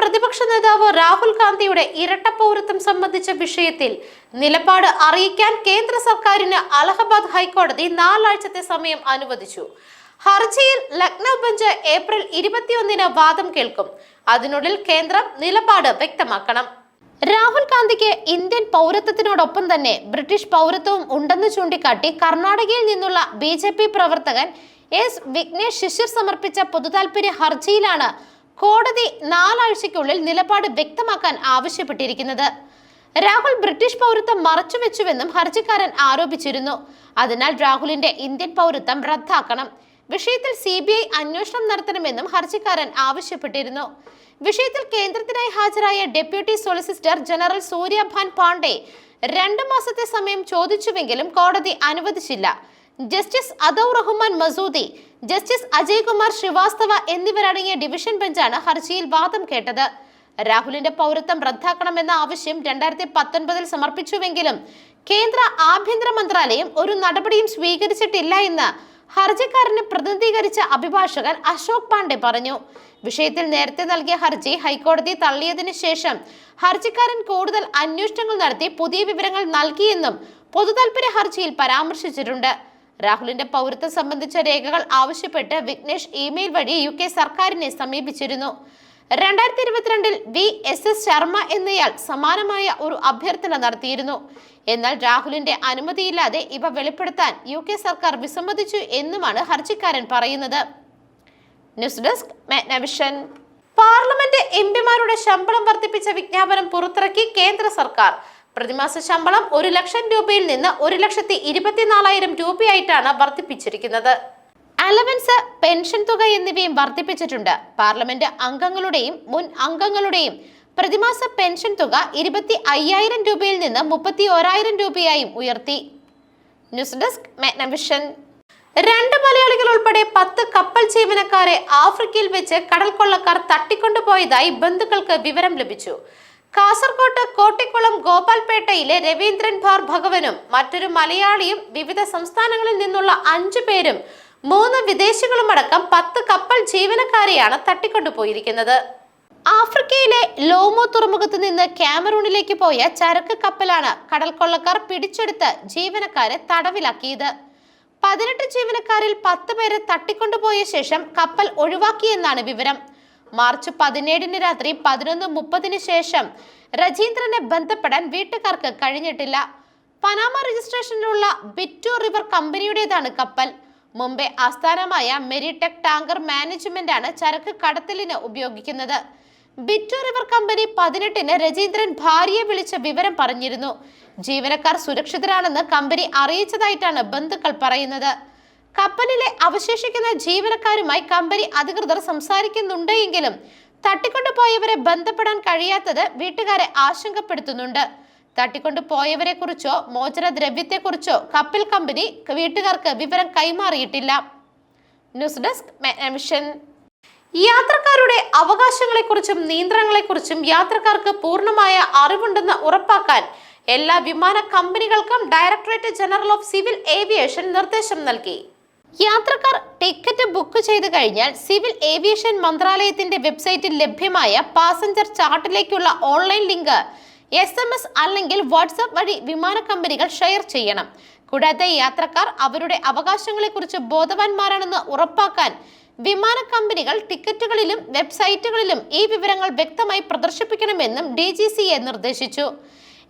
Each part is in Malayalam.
പ്രതിപക്ഷ നേതാവ് രാഹുൽ ഗാന്ധിയുടെ ഇരട്ട പൗരത്വം സംബന്ധിച്ച വിഷയത്തിൽ നിലപാട് അറിയിക്കാൻ കേന്ദ്ര സർക്കാരിന് അലഹബാദ് ഹൈക്കോടതി നാലാഴ്ചത്തെ സമയം അനുവദിച്ചു. ഹർജിയിൽ ലക്നൗ ബെഞ്ച് ഏപ്രിൽ ഇരുപത്തിയൊന്നിന് വാദം കേൾക്കും. അതിനുള്ളിൽ കേന്ദ്രം നിലപാട് വ്യക്തമാക്കണം. രാഹുൽ ഗാന്ധിക്ക് ഇന്ത്യൻ പൗരത്വത്തിനോടൊപ്പം തന്നെ ബ്രിട്ടീഷ് പൗരത്വവും ഉണ്ടെന്ന് ചൂണ്ടിക്കാട്ടി കർണാടകയിൽ നിന്നുള്ള ബി പ്രവർത്തകൻ എസ് വിഘ്നേഷ് ശിശിർ സമർപ്പിച്ച പൊതുതാൽപര്യ ഹർജിയിലാണ് കോടതി നാലാഴ്ചയ്ക്കുള്ളിൽ നിലപാട് വ്യക്തമാക്കാൻ ആവശ്യപ്പെട്ടിരിക്കുന്നത്. രാഹുൽ ബ്രിട്ടീഷ് പൗരത്വം മറച്ചുവെച്ചുവെന്നും ഹർജിക്കാരൻ ആരോപിച്ചിരുന്നു. അതിനാൽ രാഹുലിന്റെ ഇന്ത്യൻ പൗരത്വം റദ്ദാക്കണം. വിഷയത്തിൽ സി ബി ഐ അന്വേഷണം നടത്തണമെന്നും ഹർജിക്കാരൻ ആവശ്യപ്പെട്ടിരുന്നു. വിഷയത്തിൽ കേന്ദ്രത്തിനായി ഹാജരായ deputy solicitor general Suryabhan Pandey രണ്ടു മാസത്തെ സമയം ചോദിച്ചുവെങ്കിലും കോടതി അനുവദിച്ചില്ല. ജസ്റ്റിസ് അദൌ റഹ്മാൻ മസൂദി ജസ്റ്റിസ് അജയ്കുമാർ ശ്രീവാസ്തവ എന്നിവരടങ്ങിയ ഡിവിഷൻ ബെഞ്ചാണ് ഹർജിയിൽ വാദം കേട്ടത്. രാഹുലിന്റെ പൗരത്വം റദ്ദാക്കണമെന്ന ആവശ്യം രണ്ടായിരത്തി പത്തൊൻപതിൽ സമർപ്പിച്ചുവെങ്കിലും കേന്ദ്ര ആഭ്യന്തര മന്ത്രാലയം ഒരു നടപടിയും സ്വീകരിച്ചിട്ടില്ല എന്ന് ഹർജിക്കാരനെ പ്രതിനിധീകരിച്ച അഭിഭാഷകൻ അശോക് പാണ്ഡെ പറഞ്ഞു. വിഷയത്തിൽ നേരത്തെ നൽകിയ ഹർജി ഹൈക്കോടതി തള്ളിയതിനു ശേഷം ഹർജിക്കാരൻ കൂടുതൽ അന്വേഷണങ്ങൾ നടത്തി പുതിയ വിവരങ്ങൾ നൽകിയെന്നും പൊതുതാൽപര്യ ഹർജിയിൽ പരാമർശിച്ചിട്ടുണ്ട്. രാഹുലിന്റെ പൗരത്വം സംബന്ധിച്ച രേഖകൾ ആവശ്യപ്പെട്ട് വിഘ്നേഷ് ഇമെയിൽ വഴി യു കെ സർക്കാരിനെ സമീപിച്ചിരുന്നു. രണ്ടായിരത്തി ഇരുപത്തിരണ്ടിൽ വി എസ് എസ് ശർമ്മ എന്നയാൾ സമാനമായ ഒരു അഭ്യർത്ഥന നടത്തിയിരുന്നു. എന്നാൽ രാഹുലിന്റെ അനുമതിയില്ലാതെ ഇവ വെളിപ്പെടുത്താൻ യു കെ സർക്കാർ വിസമ്മതിച്ചു എന്നുമാണ് ഹർജിക്കാരൻ പറയുന്നത്. News desk Magnavision. പാർലമെന്റ് എംപിമാരുടെ ശമ്പളം വർദ്ധിപ്പിച്ച വിജ്ഞാപനം പുറത്തിറക്കി കേന്ദ്ര സർക്കാർ. പ്രതിമാസ ശമ്പളം ഒരു ലക്ഷം രൂപയിൽ നിന്ന് ഒരു ലക്ഷത്തി ഇരുപത്തിനാലായിരം രൂപയായിട്ടാണ് വർദ്ധിപ്പിച്ചിരിക്കുന്നത്. അലവൻസ് പെൻഷൻ തുക എന്നിവയും വർദ്ധിപ്പിച്ചിട്ടുണ്ട്. പാർലമെന്റ് അംഗങ്ങളുടെയും മുൻ അംഗങ്ങളുടെയും പ്രതിമാസ പെൻഷൻ തുക ഇരുപത്തി അയ്യായിരം രൂപയിൽ നിന്ന് മുപ്പത്തി ഒരായിരം രൂപയായും ഉയർത്തി. ന്യൂസ് ഡെസ്ക് മാഗ്നവിഷൻ രണ്ട് മലയാളികൾ ഉൾപ്പെടെ പത്ത് കപ്പൽ ജീവനക്കാരെ ആഫ്രിക്കയിൽ വെച്ച് കടൽ കൊള്ളക്കാർ തട്ടിക്കൊണ്ടുപോയതായി ബന്ധുക്കൾക്ക് വിവരം ലഭിച്ചു. കാസർകോട്ട് കോട്ടിക്കുളം ഗോപാൽപേട്ടയിലെ രവീന്ദ്രൻ ഭാർ ഭഗവനും മറ്റൊരു മലയാളിയും വിവിധ സംസ്ഥാനങ്ങളിൽ നിന്നുള്ള അഞ്ചു പേരും മൂന്ന് വിദേശികളുമടക്കം പത്ത് കപ്പൽ ജീവനക്കാരെയാണ് തട്ടിക്കൊണ്ടുപോയിരിക്കുന്നത്. ആഫ്രിക്കയിലെ ലോമോ തുറമുഖത്ത് നിന്ന് ക്യാമറൂണിലേക്ക് പോയ ചരക്ക് കപ്പലാണ് കടൽക്കൊള്ളക്കാർ പിടിച്ചെടുത്ത് ജീവനക്കാരെ തടവിലാക്കിയത്. പതിനെട്ട് ജീവനക്കാരിൽ പത്ത് പേരെ തട്ടിക്കൊണ്ടുപോയ ശേഷം കപ്പൽ ഒഴിവാക്കിയെന്നാണ് വിവരം. മാർച്ച് പതിനേഴിന് രാത്രി പതിനൊന്ന് മുപ്പതിന് ശേഷം രജീന്ദ്രനെ ബന്ധപ്പെടാൻ വീട്ടുകാർക്ക് കഴിഞ്ഞിട്ടില്ല. പനാമ രജിസ്ട്രേഷനിലുള്ള ബിറ്റു റിവർ കമ്പനിയുടേതാണ് കപ്പൽ. മുംബൈ ആസ്ഥാനമായ മെരിടെക് ടാങ്കർ മാനേജ്മെന്റ് ആണ് ചരക്ക് കടത്തലിന് ഉപയോഗിക്കുന്നത്. ബിറ്റു റിവർ കമ്പനി പതിനെട്ടിന് രജീന്ദ്രൻ ഭാര്യയെ വിളിച്ച വിവരം പറഞ്ഞിരുന്നു. ജീവനക്കാർ സുരക്ഷിതരാണെന്ന് കമ്പനി അറിയിച്ചതായിട്ടാണ് ബന്ധുക്കൾ പറയുന്നത്. കപ്പലിലെ അവശേഷിക്കുന്ന ജീവനക്കാരുമായി കമ്പനി അധികൃതർ സംസാരിക്കുന്നുണ്ട് എങ്കിലും തട്ടിക്കൊണ്ടുപോയവരെ ബന്ധപ്പെടാൻ കഴിയാത്തത് വീട്ടുകാരെ ആശങ്കപ്പെടുത്തുന്നുണ്ട്. തട്ടിക്കൊണ്ടുപോയവരെ കുറിച്ചോ മോചനദ്രവ്യത്തെക്കുറിച്ചോ കപ്പൽ കമ്പനി വീട്ടുകാർക്ക് വിവരം കൈമാറിയിട്ടില്ല. News desk mission. യാത്രക്കാരുടെ അവകാശങ്ങളെക്കുറിച്ചും നിയന്ത്രണങ്ങളെക്കുറിച്ചും യാത്രക്കാർക്ക് പൂർണമായ അറിവുണ്ടെന്ന് ഉറപ്പാക്കാൻ എല്ലാ വിമാന കമ്പനികൾക്കും directorate general of civil aviation നിർദ്ദേശം നൽകി. യാത്രക്കാർ ടിക്കറ്റ് ബുക്ക് ചെയ്തു കഴിഞ്ഞാൽ സിവിൽ ഏവിയേഷൻ മന്ത്രാലയത്തിന്റെ വെബ്സൈറ്റിൽ ലഭ്യമായ passenger ചാർട്ടിലേക്കുള്ള online link S M S അല്ലെങ്കിൽ വാട്സപ്പ് വഴി വിമാന കമ്പനികൾ ഷെയർ ചെയ്യണം. കൂടാതെ യാത്രക്കാർ അവരുടെ അവകാശങ്ങളെക്കുറിച്ച് ബോധവാന്മാരാണെന്ന് ഉറപ്പാക്കാൻ വിമാന കമ്പനികൾ ടിക്കറ്റുകളിലും വെബ്സൈറ്റുകളിലും ഈ വിവരങ്ങൾ വ്യക്തമായി പ്രദർശിപ്പിക്കണമെന്നും ഡി ജി സി എ നിർദ്ദേശിച്ചു.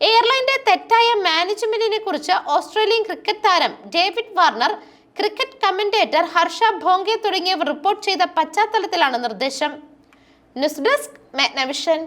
എയർലൈന്റെ തെറ്റായ മാനേജ്മെന്റിനെ കുറിച്ച് ഓസ്ട്രേലിയൻ ക്രിക്കറ്റ് താരം David Warner cricket commentator Harsha ഭോങ്കെ തുടങ്ങിയവർ റിപ്പോർട്ട് ചെയ്ത പശ്ചാത്തലത്തിലാണ് നിർദ്ദേശം. News desk Magnavision.